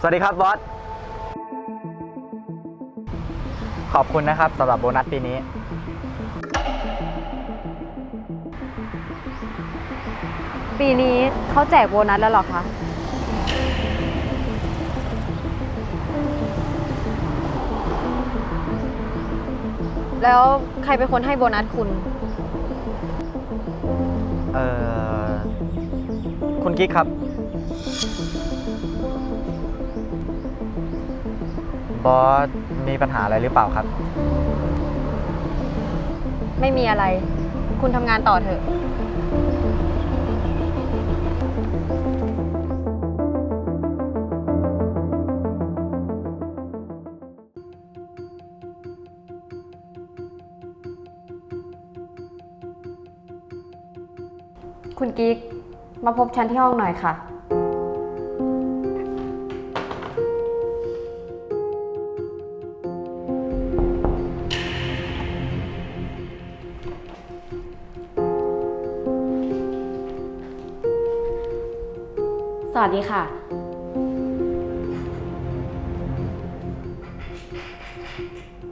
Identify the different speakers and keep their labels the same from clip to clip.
Speaker 1: สวัสดีครับบอส ขอบคุณนะครับสำหรับโบนัสปีนี้
Speaker 2: ปีนี้เขาแจกโบนัสแล้วเหรอคะ แล้วใครเป็นคนให้โบนัสคุณ
Speaker 1: เอ่อ คุณกิ๊กครับ บอสมีปัญหาอะไรหรือเปล่าครับ
Speaker 2: ไม่มีอะไร คุณทำงานต่อเถอะ คุณกิ๊ก มาพบฉันที่ห้องหน่อยค่ะ
Speaker 3: สวัสดีค่ะ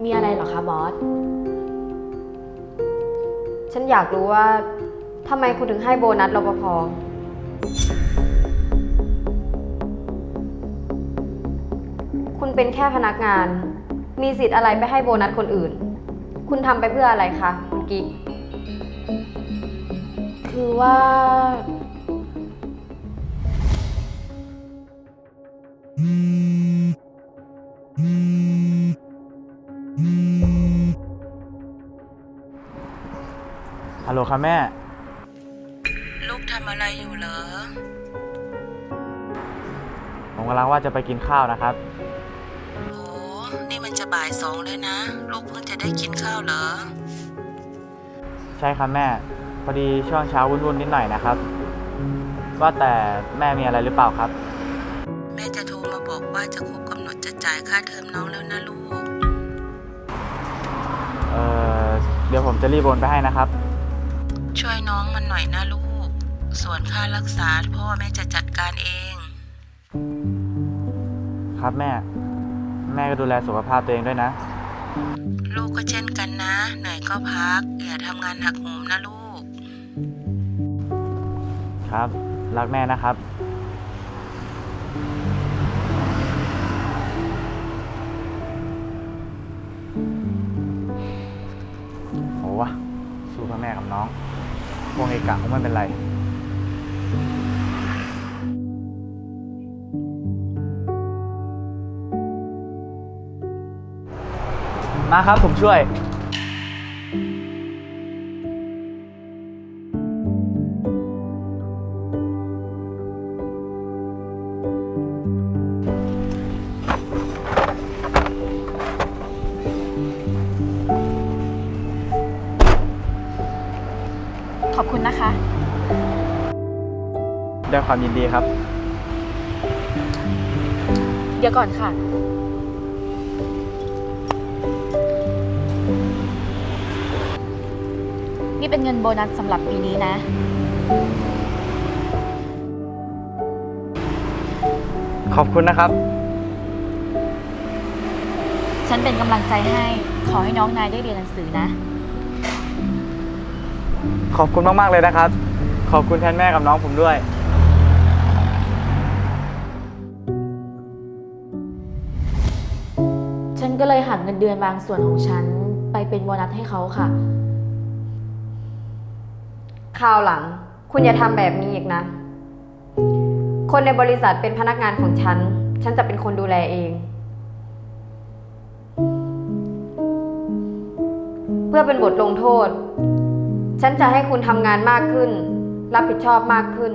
Speaker 3: มีอะไรเหรอคะบอส
Speaker 2: ฉันอยากรู้ว่าทำไมคุณถึงให้โบนัสรปภ คุณเป็นแค่พนักงาน มีสิทธิ์อะไรไปให้โบนัสคนอื่น คุณทำไปเพื่ออะไรคะคุณกิ๊ก
Speaker 3: คือว่า
Speaker 1: ฮัลโหลครับแม่
Speaker 4: ลูกทำอะไรอยู่เหรอ
Speaker 1: ผมกำลังว่าจะไปกินข้าวนะครับ
Speaker 4: โอ้นี่มันจะบ่ายสองเลยนะ ลูกเพิ่งจะได้กินข้าวเหรอ
Speaker 1: ใช่ครับแม่ พอดีช่วงเช้าวุ่นๆนิดหน่อยนะครับ ว่าแต่แม่มีอะไรหรือเปล่าครับ
Speaker 4: ว่าจะครบกำหนดจะจ่ายค่าเทอมน้องแล้วนะลูก
Speaker 1: เอ่อเดี๋ยวผมจะรีบโอนไปให้นะครับ
Speaker 4: ช่วยน้องมันหน่อยนะลูก ส่วนค่ารักษาพ่อแม่จะจัดการเอง
Speaker 1: ครับแม่ แม่ก็ดูแลสุขภาพตัวเองด้วยนะ
Speaker 4: ลูกก็เช่นกันนะ เหนื่อยก็พัก อย่าทำงานหักโหมนะลูก
Speaker 1: ครับ รักแม่นะครับ กะคงไม่เป็นไรมาครับผมช่วย ด้วยความยินดีครับ
Speaker 3: เดี๋ยวก่อนค่ะ นี่เป็นเงินโบนัสสำหรับปีนี้นะ
Speaker 1: ขอบคุณนะครับ
Speaker 3: ฉันเป็นกำลังใจให้ ขอให้น้องนายได้เรียนหนังสือนะ
Speaker 1: ขอบคุณมาก ๆ เลยนะครับ ขอบคุณแทนแม่กับน้องผมด้วย
Speaker 3: ฉันก็เลยหักเงินเดือนบางส่วนของฉันไปเป็นโบนัสให้เขาค่ะ
Speaker 2: คราวหลัง คุณอย่าทำแบบนี้อีกนะ คนในบริษัทเป็นพนักงานของฉัน ฉันจะเป็นคนดูแลเอง เพื่อเป็นบทลงโทษ ฉันจะให้คุณทำงานมากขึ้น รับผิดชอบมากขึ้น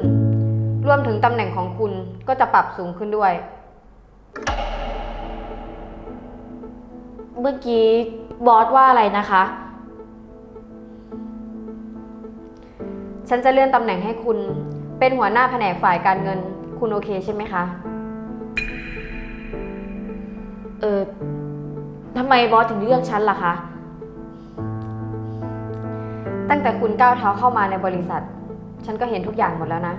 Speaker 2: รวมถึงตำแหน่งของคุณก็จะปรับสูงขึ้นด้วย
Speaker 3: เมื่อกี้บอสว่าอะไรนะคะ
Speaker 2: ฉันจะเลื่อนตำแหน่งให้คุณ เป็นหัวหน้าแผนกฝ่ายการเงิน คุณโอเคใช่ไหมคะ
Speaker 3: เออทำไมบอสถึงเลือกฉันล่ะคะ
Speaker 2: ตั้งแต่คุณก้าวเท้าเข้ามาในบริษัท ฉันก็เห็นทุกอย่างหมดแล้วนะ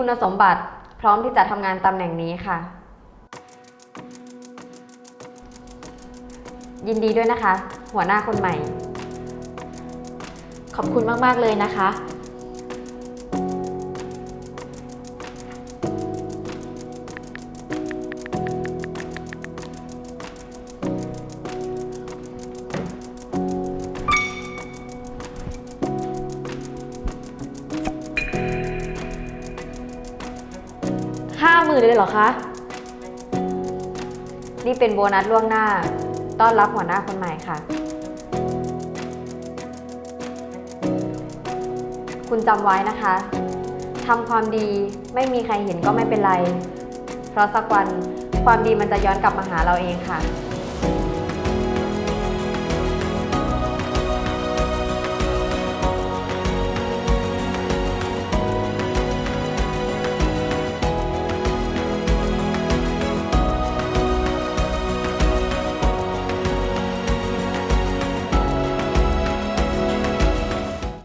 Speaker 2: คุณสมบัติพร้อมที่จะทำงานตำแหน่งนี้ค่ะ ยินดีด้วยนะคะ หัวหน้าคนใหม่
Speaker 3: ขอบคุณมาก ๆ เลยนะคะ ห้าหมื่นเลยเหรอคะ
Speaker 2: นี่เป็นโบนัสล่วงหน้า ต้อนรับหัวหน้าคนใหม่ค่ะ คุณจำไว้นะคะทำความดีไม่มีใครเห็นก็ไม่เป็นไร เพราะสักวันความดีมันจะย้อนกลับมาหาเราเองค่ะ